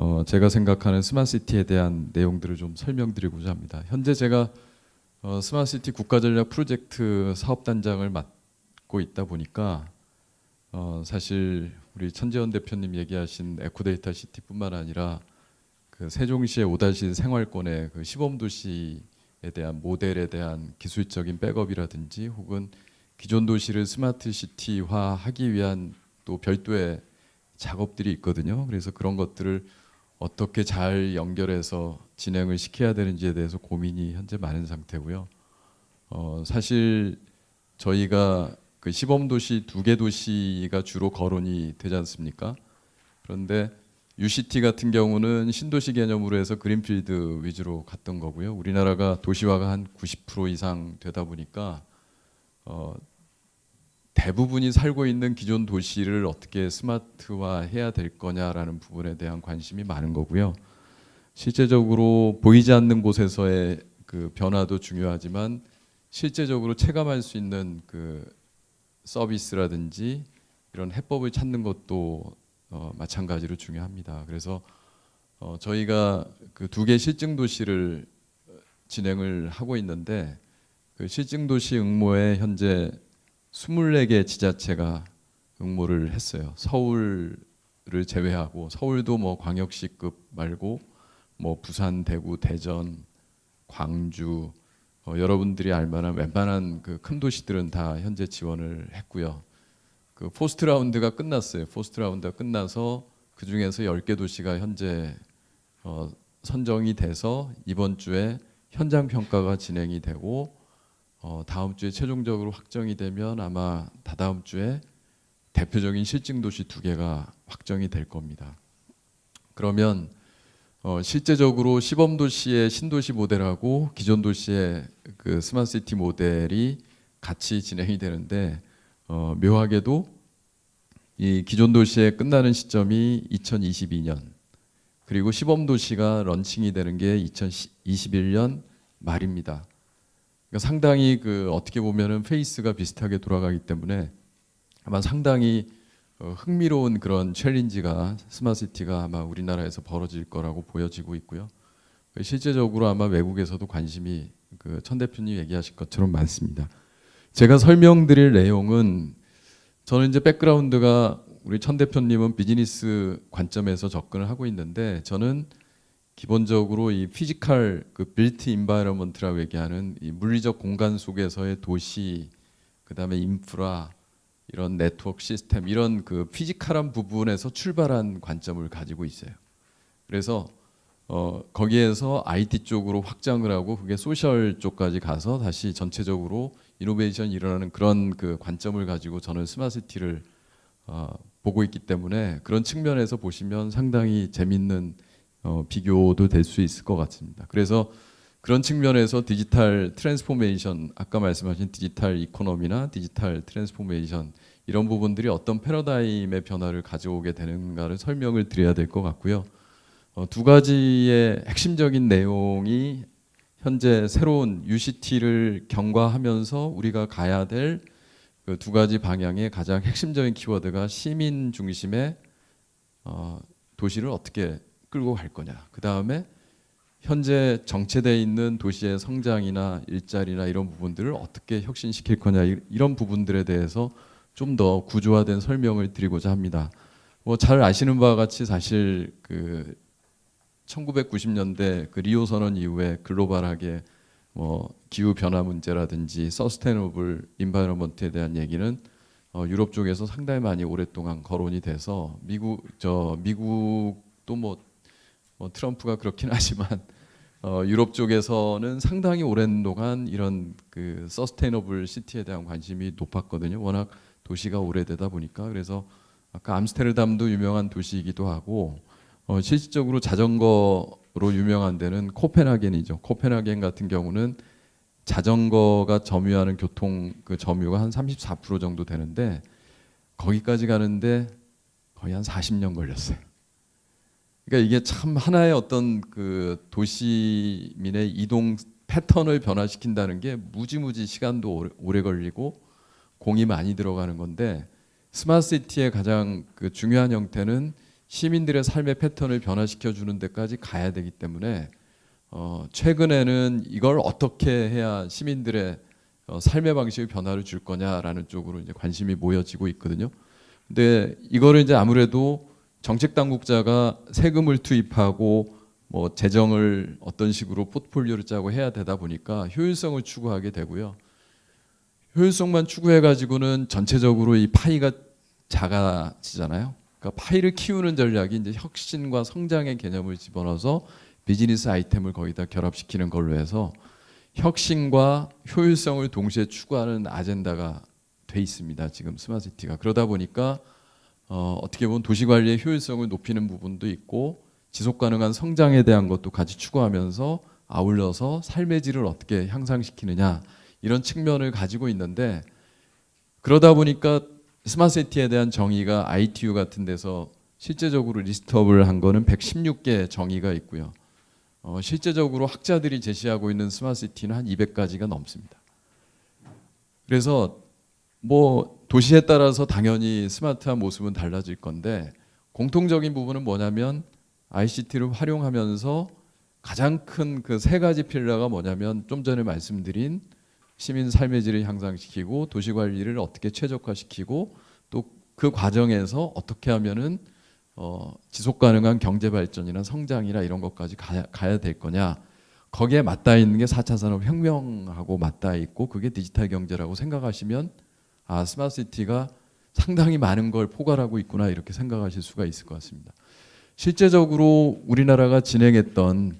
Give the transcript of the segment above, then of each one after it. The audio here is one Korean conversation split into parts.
어, 제가 생각하는 스마트시티에 대한 내용들을 좀 설명드리고자 합니다. 현재 제가 어, 스마트시티 국가전략 프로젝트 사업단장을 맡고 있다 보니까 어, 사실 우리 천재원 대표님 얘기하신 에코데이터 시티뿐만 아니라 그 세종시의 5-1 생활권의 그 시범도시에 대한 모델에 대한 기술적인 백업이라든지 혹은 기존 도시를 스마트 시티화 하기 위한 또 별도의 작업들이 있거든요. 그래서 그런 것들을 어떻게 잘 연결해서 진행을 시켜야 되는지에 대해서 고민이 현재 많은 상태고요. 어, 사실 저희가 그 시범 도시 두 개 도시가 주로 거론이 되지 않습니까? 그런데 UCT 같은 경우는 신도시 개념으로 해서 그린필드 위주로 갔던 거고요. 우리나라가 도시화가 한 90% 이상 되다 보니까 어, 대부분이 살고 있는 기존 도시를 어떻게 스마트화 해야 될 거냐라는 부분에 대한 관심이 많은 거고요. 실제적으로 보이지 않는 곳에서의 그 변화도 중요하지만 실제적으로 체감할 수 있는 그 서비스라든지 이런 해법을 찾는 것도 어, 마찬가지로 중요합니다. 그래서 어, 저희가 그 두 개 실증 도시를 진행을 하고 있는데 그 실증 도시 응모에 현재 24개 지자체가 응모를 했어요. 서울을 제외하고 서울도 뭐 광역시급 말고 뭐 부산, 대구, 대전, 광주 어, 여러분들이 알만한 웬만한 그 큰 도시들은 다 현재 지원을 했고요. 그 포스트 라운드가 끝났어요. 포스트 라운드가 끝나서 그 중에서 10개 도시가 현재 어, 선정이 돼서 이번 주에 현장 평가가 진행이 되고 어, 다음 주에 최종적으로 확정이 되면 아마 다다음 주에 대표적인 실증 도시 두 개가 확정이 될 겁니다. 그러면 어, 실제적으로 시범 도시의 신도시 모델하고 기존 도시의 그 스마트시티 모델이 같이 진행이 되는데 어, 묘하게도 이 기존 도시의 끝나는 시점이 2022년 그리고 시범 도시가 런칭이 되는 게 2021년 말입니다. 그러니까 상당히 그 어떻게 보면은 페이스가 비슷하게 돌아가기 때문에 아마 상당히 어, 흥미로운 그런 챌린지가 스마트시티가 아마 우리나라에서 벌어질 거라고 보여지고 있고요. 실제적으로 아마 외국에서도 관심이 그 천 대표님 얘기하신 것처럼 많습니다. 제가 설명드릴 내용은 저는 이제 백그라운드가 우리 천 대표님은 비즈니스 관점에서 접근을 하고 있는데 저는 기본적으로 이 피지컬 그 빌트 인바이러먼트라고 얘기하는 이 물리적 공간 속에서의 도시 그다음에 인프라 이런 네트워크 시스템 이런 그 피지컬한 부분에서 출발한 관점을 가지고 있어요. 그래서 어 거기에서 IT 쪽으로 확장을 하고 그게 소셜 쪽까지 가서 다시 전체적으로 이노베이션이 일어나는 그런 그 관점을 가지고 저는 스마트시티를 어 보고 있기 때문에 그런 측면에서 보시면 상당히 재밌는 어, 비교도 될 수 있을 것 같습니다. 그래서 그런 측면에서 디지털 트랜스포메이션 아까 말씀하신 디지털 이코노미나 디지털 트랜스포메이션 이런 부분들이 어떤 패러다임의 변화를 가져오게 되는가를 설명을 드려야 될 것 같고요. 어, 두 가지의 핵심적인 내용이 현재 새로운 UCT를 경과하면서 우리가 가야 될 그 두 가지 방향의 가장 핵심적인 키워드가 시민 중심의 어, 도시를 어떻게 끌고 갈 거냐. 그 다음에 현재 정체돼 있는 도시의 성장이나 일자리나 이런 부분들을 어떻게 혁신시킬 거냐 이- 이런 부분들에 대해서 좀 더 구조화된 설명을 드리고자 합니다. 뭐 잘 아시는 바와 같이 사실 그 1990년대 그 리오 선언 이후에 글로벌하게 뭐 기후 변화 문제라든지 서스테너블 인바이러먼트에 대한 얘기는 어, 유럽 쪽에서 상당히 많이 오랫동안 거론이 돼서 미국 저 미국도 뭐, 뭐 트럼프가 그렇긴 하지만 어, 유럽 쪽에서는 상당히 오랜 동안 이런 그 서스테너블 시티에 대한 관심이 높았거든요. 워낙 도시가 오래되다 보니까 그래서 아까 암스테르담도 유명한 도시이기도 하고 어, 실질적으로 자전거로 유명한 데는 코펜하겐이죠. 코펜하겐 같은 경우는 자전거가 점유하는 교통 그 점유가 한 34% 정도 되는데 거기까지 가는데 거의 한 40년 걸렸어요. 그러니까 이게 참 하나의 어떤 그 도시민의 이동 패턴을 변화시킨다는 게 무지무지 시간도 오래, 걸리고 공이 많이 들어가는 건데 스마트 시티의 가장 그 중요한 형태는 시민들의 삶의 패턴을 변화시켜 주는 데까지 가야 되기 때문에 어, 최근에는 이걸 어떻게 해야 시민들의 어, 삶의 방식의 변화를 줄 거냐라는 쪽으로 이제 관심이 모여지고 있거든요. 근데 이거를 이제 아무래도 정책 당국자가 세금을 투입하고 뭐 재정을 어떤 식으로 포트폴리오를 짜고 해야 되다 보니까 효율성을 추구하게 되고요. 효율성만 추구해 가지고는 전체적으로 이 파이가 작아지잖아요. 그러니까 파이를 키우는 전략이 이제 혁신과 성장의 개념을 집어넣어서 비즈니스 아이템을 거기다 결합시키는 걸로 해서 혁신과 효율성을 동시에 추구하는 아젠다가 돼 있습니다. 지금 스마트시티가 그러다 보니까 어, 어떻게 보면 도시 관리의 효율성을 높이는 부분도 있고 지속 가능한 성장에 대한 것도 같이 추구하면서 아울러서 삶의 질을 어떻게 향상시키느냐 이런 측면을 가지고 있는데 그러다 보니까 스마트시티에 대한 정의가 ITU 같은 데서 실제적으로 리스트업을 한 거는 116개 정의가 있고요. 어, 실제적으로 학자들이 제시하고 있는 스마트시티는 한 200가지가 넘습니다. 그래서 뭐 도시에 따라서 당연히 스마트한 모습은 달라질 건데 공통적인 부분은 뭐냐면 ICT를 활용하면서 가장 큰 그 세 가지 필러가 뭐냐면 좀 전에 말씀드린 시민 삶의 질을 향상시키고 도시 관리를 어떻게 최적화시키고 또 그 과정에서 어떻게 하면은 어, 지속 가능한 경제 발전이나 성장이나 이런 것까지 가야, 가야 될 거냐. 거기에 맞닿아 있는 게 4차 산업 혁명하고 맞닿아 있고 그게 디지털 경제라고 생각하시면 아 스마트 시티가 상당히 많은 걸 포괄하고 있구나 이렇게 생각하실 수가 있을 것 같습니다. 실제적으로 우리나라가 진행했던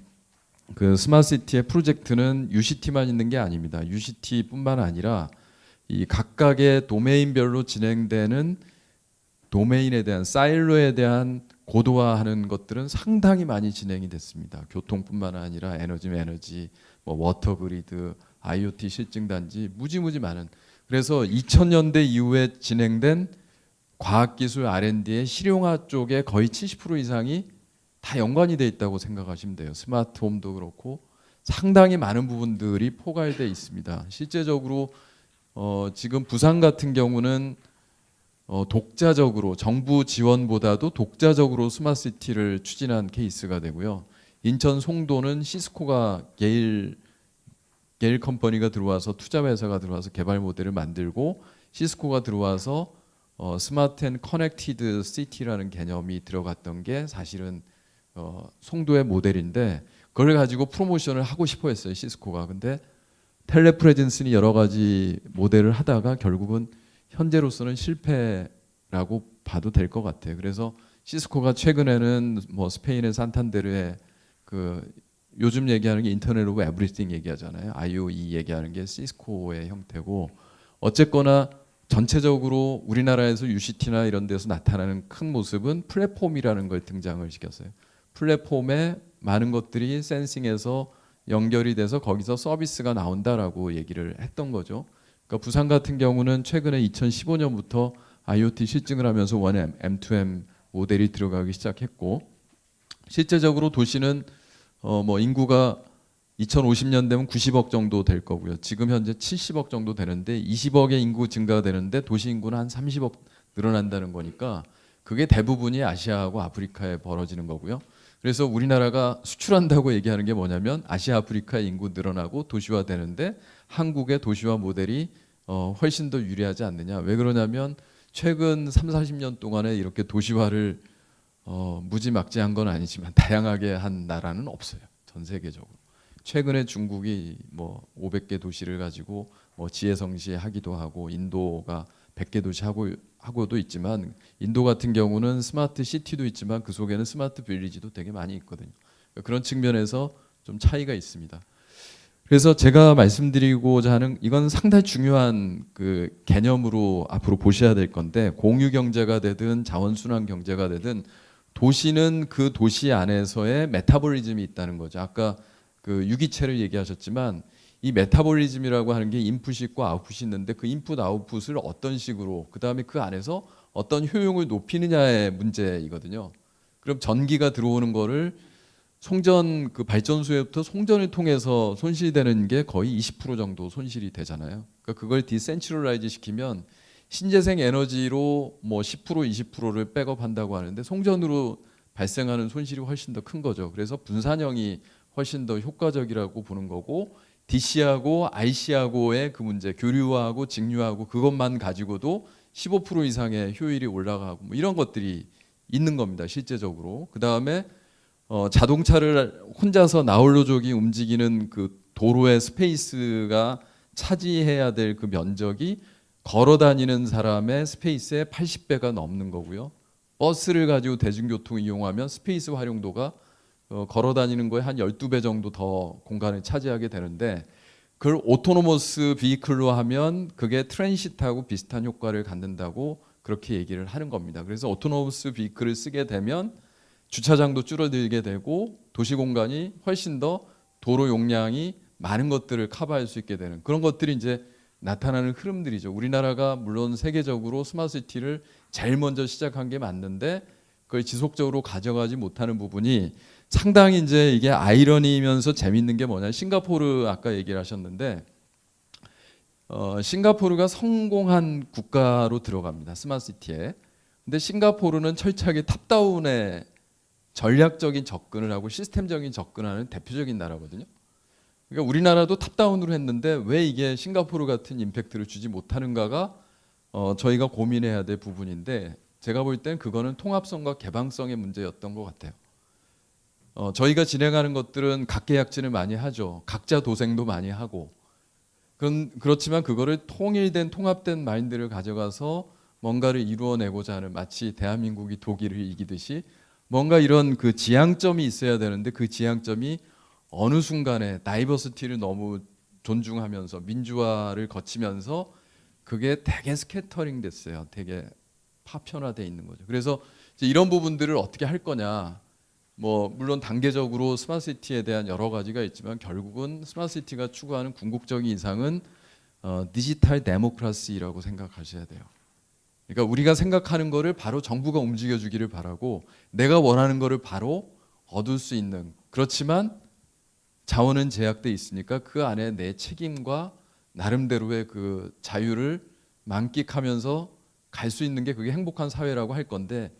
그 스마트 시티의 프로젝트는 UCT만 있는 게 아닙니다. UCT뿐만 아니라 이 각각의 도메인별로 진행되는 도메인에 대한 사일로에 대한 고도화하는 것들은 상당히 많이 진행이 됐습니다. 교통뿐만 아니라 에너지 에너지, 뭐 워터 그리드, IoT 실증 단지 무지무지 많은 그래서 2000년대 이후에 진행된 과학기술 R&D의 실용화 쪽에 거의 70% 이상이 다 연관이 돼 있다고 생각하시면 돼요. 스마트홈도 그렇고 상당히 많은 부분들이 포괄돼 있습니다. 실제적으로 어, 지금 부산 같은 경우는 어, 독자적으로 정부 지원보다도 독자적으로 스마트시티를 추진한 케이스가 되고요. 인천 송도는 시스코가 게일 게일 컴퍼니가 들어와서 투자 회사가 들어와서 개발 모델을 만들고 시스코가 들어와서 어, 스마트 앤 커넥티드 시티라는 개념이 들어갔던 게 사실은 어, 송도의 모델인데 그걸 가지고 프로모션을 하고 싶어 했어요 시스코가 근데 텔레프레젠스니 여러 가지 모델을 하다가 결국은 현재로서는 실패라고 봐도 될 것 같아요. 그래서 시스코가 최근에는 뭐 스페인의 산탄데르에 그 요즘 얘기하는 게 인터넷 오브 에브리띵 얘기하잖아요. IOE 얘기하는 게 시스코의 형태고 어쨌거나 전체적으로 우리나라에서 UCT나 이런 데서 나타나는 큰 모습은 플랫폼이라는 걸 등장을 시켰어요. 플랫폼에 많은 것들이 센싱해서 연결이 돼서 거기서 서비스가 나온다라고 얘기를 했던 거죠. 그러니까 부산 같은 경우는 최근에 2015년부터 IoT 실증을 하면서 원 M2M 모델이 들어가기 시작했고 실제적으로 도시는 어 뭐 인구가 2050년 되면 90억 정도 될 거고요. 지금 현재 70억 정도 되는데 20억의 인구 증가가 되는데 도시 인구는 한 30억 늘어난다는 거니까 그게 대부분이 아시아하고 아프리카에 벌어지는 거고요. 그래서 우리나라가 수출한다고 얘기하는 게 뭐냐면 아시아 아프리카 인구 늘어나고 도시화 되는데 한국의 도시화 모델이 어, 훨씬 더 유리하지 않느냐. 왜 그러냐면 최근 3, 40년 동안에 이렇게 도시화를 어, 무지막지한 건 아니지만 다양하게 한 나라는 없어요. 전 세계적으로. 최근에 중국이 뭐 500개 도시를 가지고 뭐 지혜성시 하기도 하고 인도가 100개 도시 하고 하고도 있지만 인도 같은 경우는 스마트 시티도 있지만 그 속에는 스마트 빌리지도 되게 많이 있거든요. 그런 측면에서 좀 차이가 있습니다. 그래서 제가 말씀드리고자 하는 이건 상당히 중요한 그 개념으로 앞으로 보셔야 될 건데 공유 경제가 되든 자원 순환 경제가 되든 도시는 그 도시 안에서의 메타볼리즘이 있다는 거죠. 아까 그 유기체를 얘기하셨지만 이 메타볼리즘이라고 하는 게 인풋이 있고 아웃풋이 있는데 그 인풋 아웃풋을 어떤 식으로 그다음에 그 안에서 어떤 효용을 높이느냐의 문제이거든요. 그럼 전기가 들어오는 거를 송전 그 발전소에부터 송전을 통해서 손실되는 게 거의 20% 정도 손실이 되잖아요. 그러니까 그걸 디센트럴라이즈 시키면 신재생 에너지로 뭐 10% 20%를 백업한다고 하는데 송전으로 발생하는 손실이 훨씬 더 큰 거죠. 그래서 분산형이 훨씬 더 효과적이라고 보는 거고 DC하고 IC하고의 그 문제 교류하고 직류하고 그것만 가지고도 15% 이상의 효율이 올라가고 뭐 이런 것들이 있는 겁니다. 실제적으로. 그 다음에 어, 자동차를 혼자서 나홀로족이 움직이는 그 도로의 스페이스가 차지해야 될 그 면적이 걸어 다니는 사람의 스페이스의 80배가 넘는 거고요. 버스를 가지고 대중교통 이용하면 스페이스 활용도가 어, 걸어 다니는 거에 한 12배 정도 더 공간을 차지하게 되는데 그걸 오토노머스 비클로 하면 그게 트랜시트하고 비슷한 효과를 갖는다고 그렇게 얘기를 하는 겁니다. 그래서 오토노머스 비클을 쓰게 되면 주차장도 줄어들게 되고 도시 공간이 훨씬 더 도로 용량이 많은 것들을 커버할 수 있게 되는 그런 것들이 이제 나타나는 흐름들이죠. 우리나라가 물론 세계적으로 스마트시티를 제일 먼저 시작한 게 맞는데 그걸 지속적으로 가져가지 못하는 부분이 상당히 이제 이게 아이러니면서 재밌는 게 뭐냐. 싱가포르 아까 얘기를 하셨는데 어, 싱가포르가 성공한 국가로 들어갑니다. 스마트시티에. 근데 싱가포르는 철저하게 탑다운에 전략적인 접근을 하고 시스템적인 접근하는 대표적인 나라거든요. 그러니까 우리나라도 탑다운으로 했는데 왜 이게 싱가포르 같은 임팩트를 주지 못하는가가 어, 저희가 고민해야 될 부분인데 제가 볼 땐 그거는 통합성과 개방성의 문제였던 것 같아요. 어, 저희가 진행하는 것들은 각계약진을 많이 하죠. 각자 도생도 많이 하고. 그런, 그렇지만 그거를 통일된 통합된 마인드를 가져가서 뭔가를 이루어내고자 하는 마치 대한민국이 독일을 이기듯이 뭔가 이런 그 지향점이 있어야 되는데 그 지향점이 어느 순간에 다이버시티를 너무 존중하면서 민주화를 거치면서 그게 되게 스캐터링 됐어요. 되게 파편화돼 있는 거죠. 그래서 이런 부분들을 어떻게 할 거냐. 뭐 물론 단계적으로 스마트시티에 대한 여러 가지가 있지만 결국은 스마트시티가 추구하는 궁극적인 이상은 어, 디지털 데모크라시라고 생각하셔야 돼요. 그러니까 우리가 생각하는 거를 바로 정부가 움직여 주기를 바라고 내가 원하는 거를 바로 얻을 수 있는 그렇지만 자원은 제약돼 있으니까 그 안에 내 책임과 나름대로의 그 자유를 만끽하면서 갈 수 있는 게 그게 행복한 사회라고 할 건데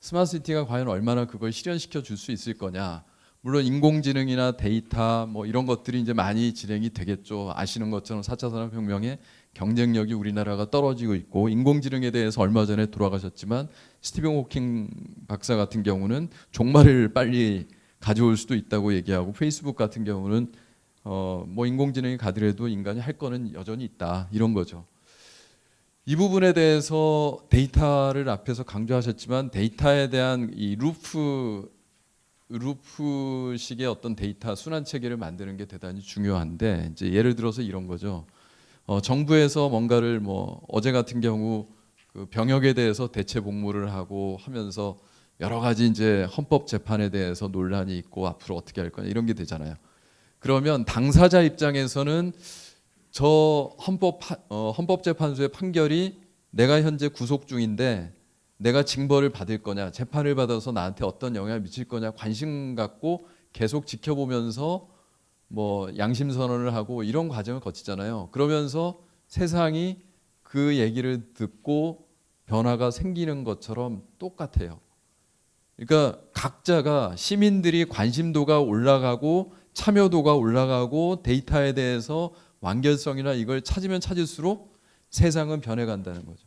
스마트시티가 과연 얼마나 그걸 실현시켜 줄 수 있을 거냐. 물론 인공지능이나 데이터 뭐 이런 것들이 이제 많이 진행이 되겠죠. 아시는 것처럼 4차 산업 혁명의 경쟁력이 우리나라가 떨어지고 있고 인공지능에 대해서 얼마 전에 돌아가셨지만 스티븐 호킹 박사 같은 경우는 종말을 빨리 가져올 수도 있다고 얘기하고 페이스북 같은 경우는 어 뭐 인공지능이 가더라도 인간이 할 거는 여전히 있다 이런 거죠. 이 부분에 대해서 데이터를 앞에서 강조하셨지만 데이터에 대한 이 루프 루프식의 어떤 데이터 순환 체계를 만드는 게 대단히 중요한데 이제 예를 들어서 이런 거죠. 어, 정부에서 뭔가를 뭐 어제 같은 경우 그 병역에 대해서 대체 복무를 하고 하면서 여러 가지 이제 헌법 재판에 대해서 논란이 있고 앞으로 어떻게 할 거냐 이런 게 되잖아요. 그러면 당사자 입장에서는 저 헌법 파- 어, 헌법재판소의 판결이 내가 현재 구속 중인데 내가 징벌을 받을 거냐 재판을 받아서 나한테 어떤 영향을 미칠 거냐 관심 갖고 계속 지켜보면서 뭐 양심 선언을 하고 이런 과정을 거치잖아요. 그러면서 세상이 그 얘기를 듣고 변화가 생기는 것처럼 똑같아요. 그러니까 각자가 시민들이 관심도가 올라가고 참여도가 올라가고 데이터에 대해서 완결성이나 이걸 찾으면 찾을수록 세상은 변해간다는 거죠.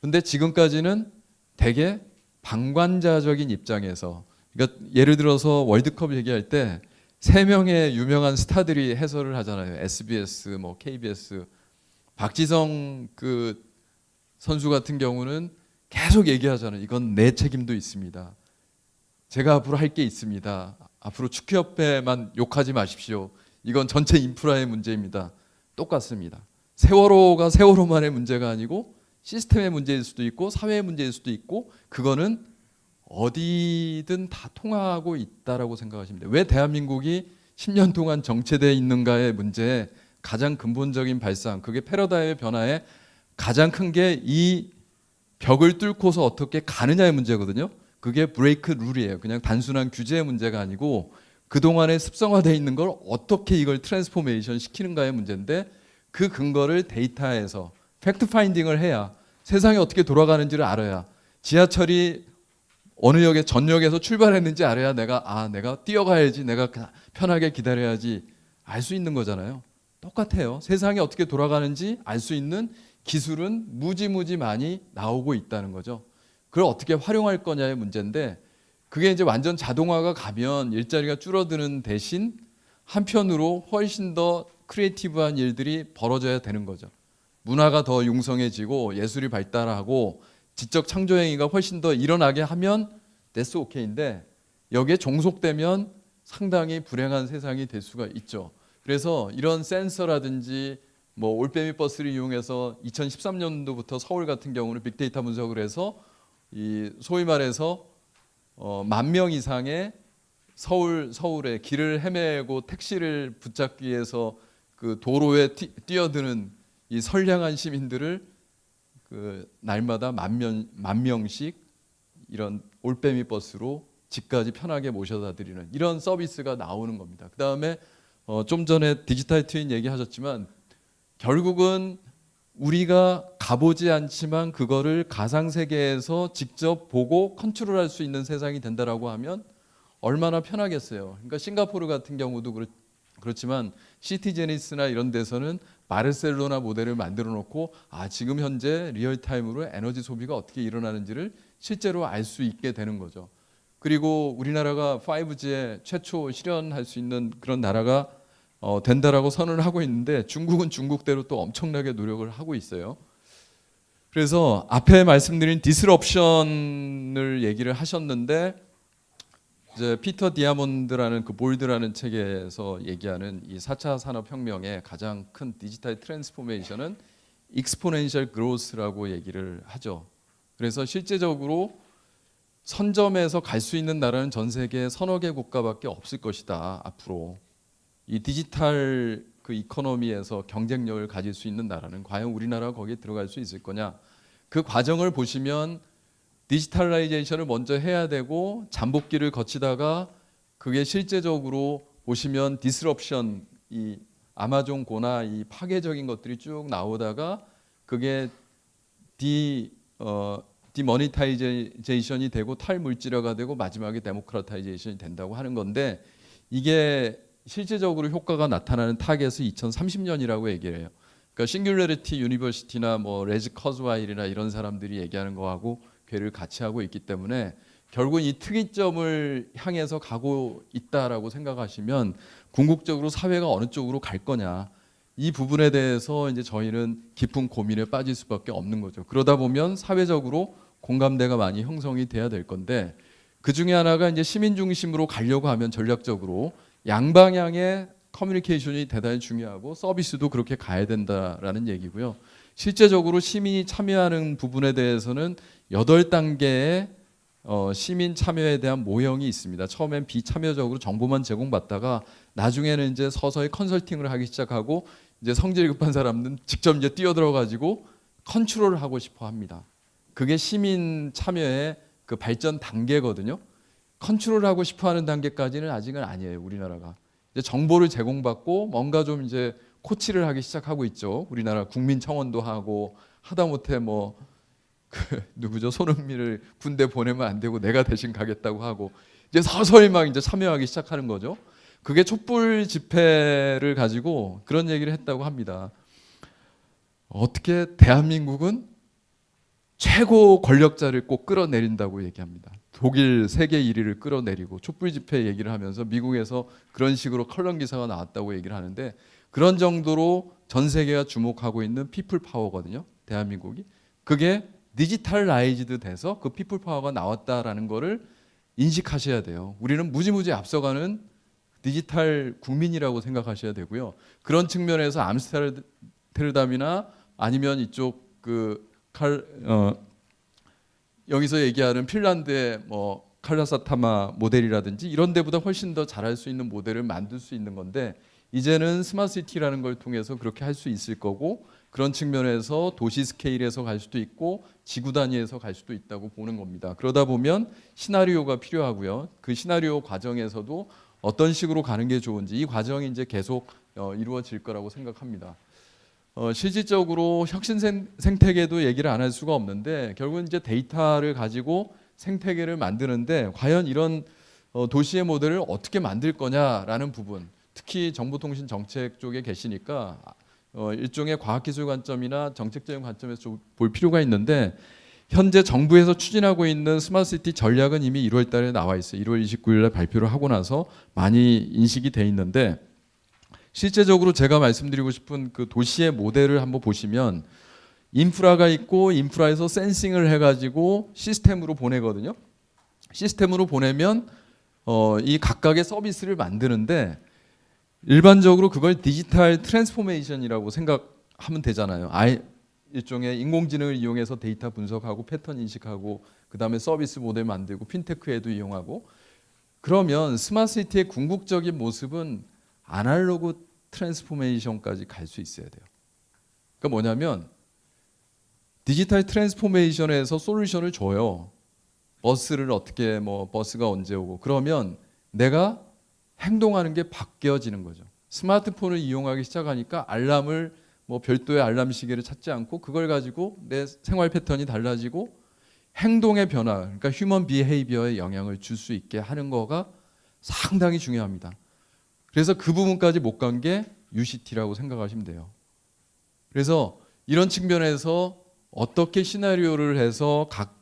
근데 지금까지는 되게 방관자적인 입장에서 그러니까 예를 들어서 월드컵 얘기할 때 세 명의 유명한 스타들이 해설을 하잖아요. SBS, 뭐 KBS, 박지성 그 선수 같은 경우는 계속 얘기하잖아요. 이건 내 책임도 있습니다. 제가 앞으로 할 게 있습니다. 앞으로 축구협회만 욕하지 마십시오. 이건 전체 인프라의 문제입니다. 똑같습니다. 세월호가 세월호만의 문제가 아니고 시스템의 문제일 수도 있고 사회의 문제일 수도 있고 그거는 어디든 다 통하고 있다라고 생각하시면 돼요. 왜 대한민국이 10년 동안 정체되어 있는가의 문제에 가장 근본적인 발상, 그게 패러다임의 변화에 가장 큰 게 이 벽을 뚫고서 어떻게 가느냐의 문제거든요. 그게 브레이크 룰이에요. 그냥 단순한 규제의 문제가 아니고 그동안에 습성화되어 있는 걸 어떻게 이걸 트랜스포메이션 시키는가의 문제인데 그 근거를 데이터에서 팩트 파인딩을 해야 세상이 어떻게 돌아가는지를 알아야 지하철이 어느 역에 전역에서 출발했는지 알아야 내가 아 내가 뛰어가야지 내가 편하게 기다려야지 알 수 있는 거잖아요. 똑같아요. 세상이 어떻게 돌아가는지 알 수 있는 기술은 무지무지 많이 나오고 있다는 거죠. 그걸 어떻게 활용할 거냐의 문제인데 그게 이제 완전 자동화가 가면 일자리가 줄어드는 대신 한편으로 훨씬 더 크리에이티브한 일들이 벌어져야 되는 거죠. 문화가 더 융성해지고 예술이 발달하고 지적 창조 행위가 훨씬 더 일어나게 하면 데스 오케이인데 여기에 종속되면 상당히 불행한 세상이 될 수가 있죠. 그래서 이런 센서라든지 뭐 올빼미 버스를 이용해서 2013년도부터 서울 같은 경우는 빅데이터 분석을 해서 이 소위 말해서 어, 만명 이상의 서울 서울에 길을 헤매고 택시를 붙잡기 위해서 그 도로에 뛰, 뛰어드는 이 선량한 시민들을 그 날마다 만, 명, 만 명씩 이런 올빼미 버스로 집까지 편하게 모셔다 드리는 이런 서비스가 나오는 겁니다. 그 다음에 어, 좀 전에 디지털 트윈 얘기하셨지만 결국은 우리가 가보지 않지만 그거를 가상 세계에서 직접 보고 컨트롤할 수 있는 세상이 된다라고 하면 얼마나 편하겠어요. 그러니까 싱가포르 같은 경우도 그렇, 그렇지만 시티제니스나 이런 데서는 바르셀로나 모델을 만들어 놓고 아 지금 현재 리얼타임으로 에너지 소비가 어떻게 일어나는지를 실제로 알 수 있게 되는 거죠. 그리고 우리나라가 5G에 최초 실현할 수 있는 그런 나라가 어, 된다라고 선언을 하고 있는데 중국은 중국대로 또 엄청나게 노력을 하고 있어요. 그래서 앞에 말씀드린 디스럽션을 얘기를 하셨는데 이제 피터 디아몬드라는 그 볼드라는 책에서 얘기하는 이 4차 산업 혁명의 가장 큰 디지털 트랜스포메이션은 익스포넨셜 그로스라고 얘기를 하죠. 그래서 실제적으로 선점에서 갈 수 있는 나라는 전 세계 서너 개 국가밖에 없을 것이다 앞으로 이 디지털 그 이코노미에서 경쟁력을 가질 수 있는 나라는 과연 우리나라가 거기에 들어갈 수 있을 거냐? 그 과정을 보시면 디지털라이제이션을 먼저 해야 되고 잠복기를 거치다가 그게 실제적으로 보시면 디스럽션 이 아마존 고나 이 파괴적인 것들이 쭉 나오다가 그게 디 어, 디모니타이제이션이 되고 탈물질화가 되고 마지막에 데모크라타이제이션이 된다고 하는 건데 이게 실제적으로 효과가 나타나는 타겟이 2030년이라고 얘기를 해요. 그러니까 싱귤러리티 유니버시티나 뭐 레즈 커즈와일이나 이런 사람들이 얘기하는 거하고 괴를 같이 하고 있기 때문에 결국 이 특이점을 향해서 가고 있다라고 생각하시면 궁극적으로 사회가 어느 쪽으로 갈 거냐 이 부분에 대해서 이제 저희는 깊은 고민에 빠질 수밖에 없는 거죠. 그러다 보면 사회적으로 공감대가 많이 형성이 돼야 될 건데 그 중에 하나가 이제 시민 중심으로 가려고 하면 전략적으로 양방향의 커뮤니케이션이 대단히 중요하고 서비스도 그렇게 가야 된다라는 얘기고요. 실제적으로 시민이 참여하는 부분에 대해서는 여덟 단계의 어, 시민 참여에 대한 모형이 있습니다. 처음엔 비참여적으로 정보만 제공받다가 나중에는 이제 서서히 컨설팅을 하기 시작하고 이제 성질 급한 사람들은 직접 이제 뛰어들어 가지고 컨트롤을 하고 싶어 합니다. 그게 시민 참여의 그 발전 단계거든요. 컨트롤하고 싶어하는 단계까지는 아직은 아니에요. 우리나라가 이제 정보를 제공받고 뭔가 좀 이제 코치를 하기 시작하고 있죠. 우리나라 국민청원도 하고 하다못해 뭐 그 누구죠 손흥민을 군대 보내면 안 되고 내가 대신 가겠다고 하고 이제 서서히 막 이제 참여하기 시작하는 거죠. 그게 촛불 집회를 가지고 그런 얘기를 했다고 합니다. 어떻게 대한민국은 최고 권력자를 꼭 끌어내린다고 얘기합니다. 독일 세계 1위를 끌어내리고 촛불 집회 얘기를 하면서 미국에서 그런 식으로 컬럼 기사가 나왔다고 얘기를 하는데 그런 정도로 전 세계가 주목하고 있는 피플 파워거든요. 대한민국이 그게 디지털라이즈드 돼서 그 피플 파워가 나왔다라는 거를 인식하셔야 돼요. 우리는 무지무지 앞서가는 디지털 국민이라고 생각하셔야 되고요. 그런 측면에서 암스테르담이나 아니면 이쪽 그 칼, 어, 여기서 얘기하는 핀란드의 뭐 칼라사타마 모델이라든지 이런 데보다 훨씬 더 잘할 수 있는 모델을 만들 수 있는 건데 이제는 스마트시티라는 걸 통해서 그렇게 할 수 있을 거고 그런 측면에서 도시 스케일에서 갈 수도 있고 지구 단위에서 갈 수도 있다고 보는 겁니다. 그러다 보면 시나리오가 필요하고요. 그 시나리오 과정에서도 어떤 식으로 가는 게 좋은지 이 과정이 이제 계속 어, 이루어질 거라고 생각합니다. 어, 실질적으로 혁신 생, 생태계도 얘기를 안 할 수가 없는데 결국은 이제 데이터를 가지고 생태계를 만드는데 과연 이런 어, 도시의 모델을 어떻게 만들 거냐라는 부분 특히 정보통신 정책 쪽에 계시니까 어, 일종의 과학기술 관점이나 정책적인 관점에서 좀 볼 필요가 있는데 현재 정부에서 추진하고 있는 스마트시티 전략은 이미 1월 달에 나와 있어요. 1월 29일 날 발표를 하고 나서 많이 인식이 돼 있는데 실제적으로 제가 말씀드리고 싶은 그 도시의 모델을 한번 보시면 인프라가 있고 인프라에서 센싱을 해가지고 시스템으로 보내거든요. 시스템으로 보내면 어, 이 각각의 서비스를 만드는데 일반적으로 그걸 디지털 트랜스포메이션이라고 생각하면 되잖아요. 아예 일종의 인공지능을 이용해서 데이터 분석하고 패턴 인식하고 그다음에 서비스 모델 만들고 핀테크에도 이용하고 그러면 스마트시티의 궁극적인 모습은 아날로그 트랜스포메이션까지 갈 수 있어야 돼요. 그러니까 뭐냐면 디지털 트랜스포메이션에서 솔루션을 줘요. 버스를 어떻게 뭐 버스가 언제 오고 그러면 내가 행동하는 게 바뀌어지는 거죠. 스마트폰을 이용하기 시작하니까 알람을 뭐 별도의 알람 시계를 찾지 않고 그걸 가지고 내 생활 패턴이 달라지고 행동의 변화, 그러니까 휴먼 비헤이비어에 영향을 줄 수 있게 하는 거가 상당히 중요합니다. 그래서 그 부분까지 못 간 게 UCT라고 생각하시면 돼요. 그래서 이런 측면에서 어떻게 시나리오를 해서 각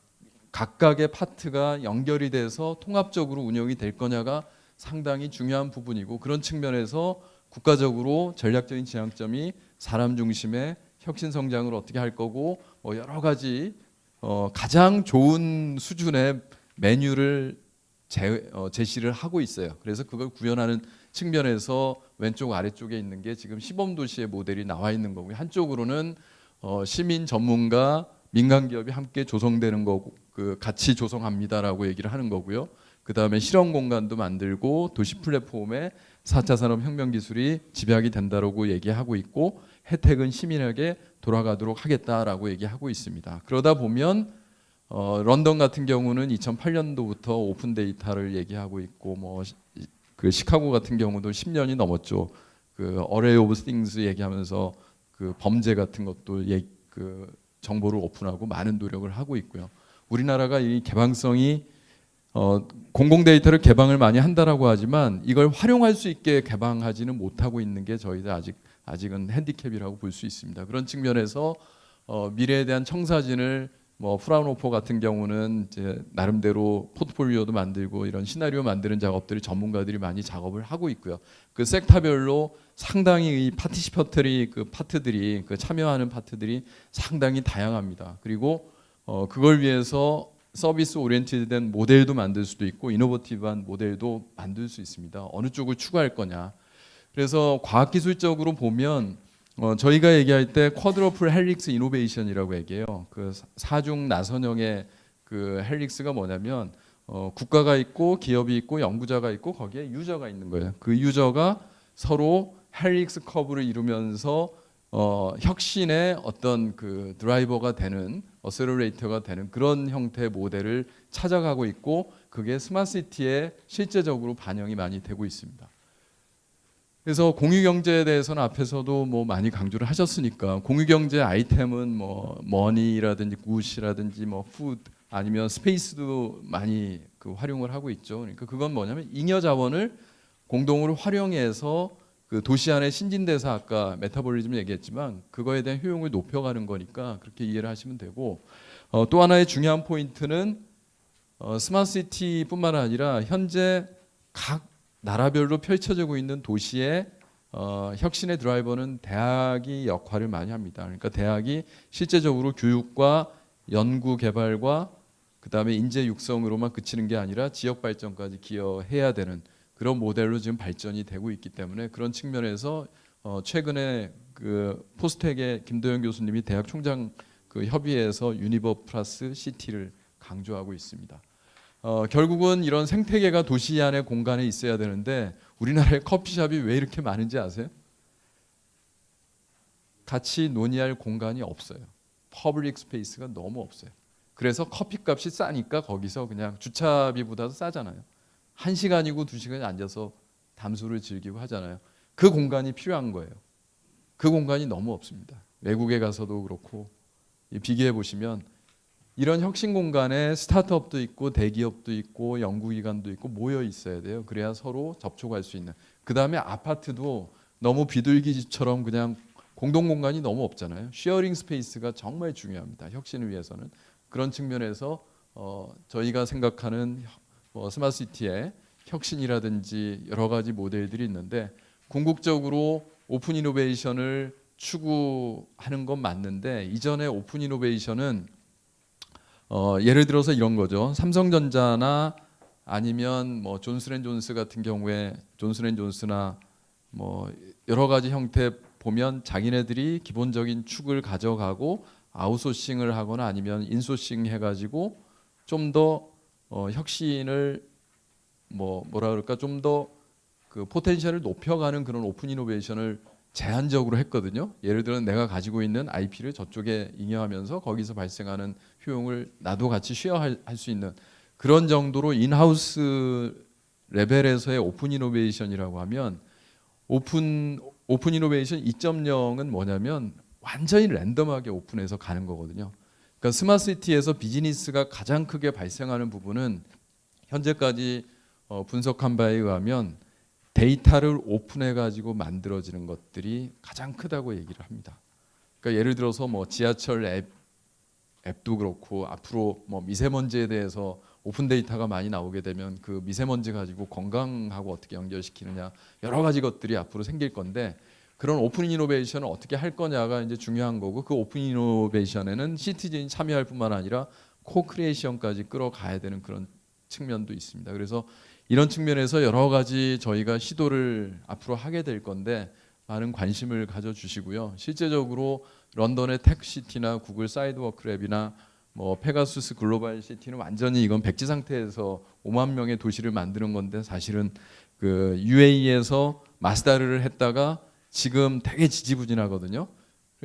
각각의 파트가 연결이 돼서 통합적으로 운영이 될 거냐가 상당히 중요한 부분이고 그런 측면에서 국가적으로 전략적인 지향점이 사람 중심의 혁신 성장을 어떻게 할 거고 뭐 여러 가지 어, 가장 좋은 수준의 메뉴를 제, 어, 제시를 하고 있어요. 그래서 그걸 구현하는 측면에서 왼쪽 아래쪽에 있는 게 지금 시범 도시의 모델이 나와 있는 거고요. 한쪽으로는 어, 시민 전문가 민간 기업이 함께 조성되는 거고 그 같이 조성합니다라고 얘기를 하는 거고요. 그 다음에 실험 공간도 만들고 도시 플랫폼에 4차 산업 혁명 기술이 집약이 된다라고 얘기하고 있고 혜택은 시민에게 돌아가도록 하겠다라고 얘기하고 있습니다. 그러다 보면 어, 런던 같은 경우는 2008년도부터 오픈 데이터를 얘기하고 있고 뭐 그 시카고 같은 경우도 10년이 넘었죠. 그 어레이 오브 띵스 얘기하면서 그 범죄 같은 것도 예, 그 정보를 오픈하고 많은 노력을 하고 있고요. 우리나라가 이 개방성이 어, 공공 데이터를 개방을 많이 한다라고 하지만 이걸 활용할 수 있게 개방하지는 못하고 있는 게 저희들 아직 아직은 핸디캡이라고 볼 수 있습니다. 그런 측면에서 어, 미래에 대한 청사진을 뭐 프라운호퍼 같은 경우는 이제 나름대로 포트폴리오도 만들고 이런 시나리오 만드는 작업들이 전문가들이 많이 작업을 하고 있고요. 그 섹터별로 상당히 이 파티시퍼터리 그 파트들이 그 참여하는 파트들이 상당히 다양합니다. 그리고 어, 그걸 위해서 서비스 오리엔티드된 모델도 만들 수도 있고 이노버티브한 모델도 만들 수 있습니다. 어느 쪽을 추구할 거냐. 그래서 과학기술적으로 보면 어, 저희가 얘기할 때 쿼드러플 헬릭스 이노베이션이라고 얘기해요. 그 사중 나선형의 그 헬릭스가 뭐냐면 어, 국가가 있고 기업이 있고 연구자가 있고 거기에 유저가 있는 거예요. 그 유저가 서로 헬릭스 커브를 이루면서 어, 혁신의 어떤 그 드라이버가 되는 어셀러레이터가 되는 그런 형태의 모델을 찾아가고 있고 그게 스마트시티에 실제적으로 반영이 많이 되고 있습니다. 그래서 공유경제에 대해서는 앞에서도 뭐 많이 강조를 하셨으니까 공유경제 아이템은 뭐 머니라든지 굿이라든지 뭐 푸드 아니면 스페이스도 많이 그 활용을 하고 있죠. 그러니까 그건 뭐냐면 잉여 자원을 공동으로 활용해서 그 도시 안의 신진대사 아까 메타볼리즘 얘기했지만 그거에 대한 효용을 높여가는 거니까 그렇게 이해를 하시면 되고 어, 또 하나의 중요한 포인트는 어, 스마트시티뿐만 아니라 현재 각 나라별로 펼쳐지고 있는 도시의 어, 혁신의 드라이버는 대학이 역할을 많이 합니다. 그러니까 대학이 실제적으로 교육과 연구 개발과 그다음에 인재 육성으로만 그치는 게 아니라 지역 발전까지 기여해야 되는 그런 모델로 지금 발전이 되고 있기 때문에 그런 측면에서 어, 최근에 그 포스텍의 김도영 교수님이 대학 총장 그 협의회에서 유니버 플러스 시티를 강조하고 있습니다. 어, 결국은 이런 생태계가 도시 안의 공간에 있어야 되는데 우리나라의 커피숍이 왜 이렇게 많은지 아세요? 같이 논의할 공간이 없어요. 퍼블릭 스페이스가 너무 없어요. 그래서 커피값이 싸니까 거기서 그냥 주차비보다도 싸잖아요. 한 시간이고 두 시간이 앉아서 담수를 즐기고 하잖아요. 그 공간이 필요한 거예요. 그 공간이 너무 없습니다. 외국에 가서도 그렇고 이 비교해 보시면 이런 혁신 공간에 스타트업도 있고 대기업도 있고 연구기관도 있고 모여 있어야 돼요. 그래야 서로 접촉할 수 있는. 그 다음에 아파트도 너무 비둘기집처럼 그냥 공동 공간이 너무 없잖아요. 쉐어링 스페이스가 정말 중요합니다. 혁신을 위해서는 그런 측면에서 어, 저희가 생각하는 뭐 스마트 시티의 혁신이라든지 여러 가지 모델들이 있는데 궁극적으로 오픈 이노베이션을 추구하는 건 맞는데 이전에 오픈 이노베이션은 어, 예를 들어서 이런 거죠. 삼성전자나 아니면 뭐 존슨앤존스 같은 경우에 존슨앤존스나 뭐 여러 가지 형태 보면 자기네들이 기본적인 축을 가져가고 아웃소싱을 하거나 아니면 인소싱 해가지고 좀더 어, 혁신을 뭐 뭐라 그럴까 좀 더 그 포텐셜을 높여가는 그런 오픈 이노베이션을 제한적으로 했거든요. 예를 들어 내가 가지고 있는 IP를 저쪽에 잉여하면서 거기서 발생하는 효용을 나도 같이 쉐어할 수 있는 그런 정도로 인하우스 레벨에서의 오픈 이노베이션이라고 하면 오픈 오픈 이노베이션 2.0은 뭐냐면 완전히 랜덤하게 오픈해서 가는 거거든요. 그러니까 스마트 시티에서 비즈니스가 가장 크게 발생하는 부분은 현재까지 어, 분석한 바에 의하면 데이터를 오픈해 가지고 만들어지는 것들이 가장 크다고 얘기를 합니다. 그러니까 예를 들어서 뭐 지하철 앱 앱도 그렇고 앞으로 뭐 미세먼지에 대해서 오픈 데이터가 많이 나오게 되면 그 미세먼지 가지고 건강하고 어떻게 연결시키느냐 여러 가지 것들이 앞으로 생길 건데 그런 오픈 이노베이션을 어떻게 할 거냐가 이제 중요한 거고 그 오픈 이노베이션에는 시티즌이 참여할 뿐만 아니라 코크리에이션까지 끌어가야 되는 그런 측면도 있습니다. 그래서 이런 측면에서 여러 가지 저희가 시도를 앞으로 하게 될 건데 많은 관심을 가져주시고요. 실제적으로 런던의 텍시티나 구글 사이드워크 랩이나 뭐 페가수스 글로벌 시티는 완전히 이건 백지 상태에서 5만 명의 도시를 만드는 건데 사실은 그 UAE에서 마스다르를 했다가 지금 되게 지지부진하거든요.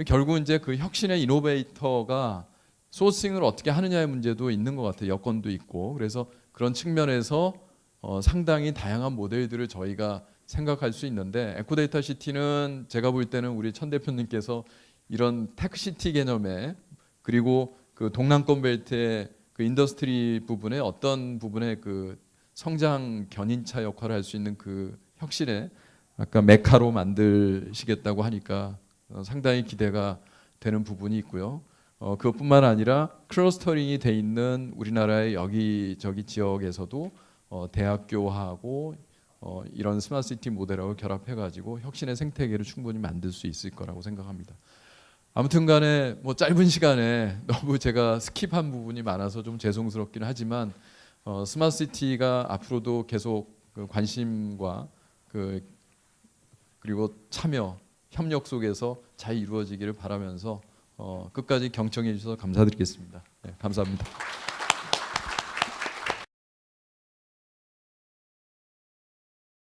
결국 이제 그 혁신의 이노베이터가 소싱을 어떻게 하느냐의 문제도 있는 것 같아요. 여건도 있고 그래서 그런 측면에서 어, 상당히 다양한 모델들을 저희가 생각할 수 있는데 에코데이터 시티는 제가 볼 때는 우리 천 대표님께서 이런 텍시티 개념에 그리고 그 동남권 벨트의 그 인더스트리 부분에 어떤 부분에 그 성장 견인차 역할을 할 수 있는 그 혁신에 아까 메카로 만드시겠다고 하니까 어, 상당히 기대가 되는 부분이 있고요. 어, 그것뿐만 아니라 클러스터링이 돼 있는 우리나라의 여기저기 지역에서도 어, 대학교하고 어, 이런 스마트시티 모델하고 결합해가지고 혁신의 생태계를 충분히 만들 수 있을 거라고 생각합니다. 아무튼간에 뭐 짧은 시간에 너무 제가 스킵한 부분이 많아서 좀 죄송스럽긴 하지만 어, 스마트시티가 앞으로도 계속 그 관심과 그 그리고 참여 협력 속에서 잘 이루어지기를 바라면서 어, 끝까지 경청해 주셔서 감사드리겠습니다. 네, 감사합니다.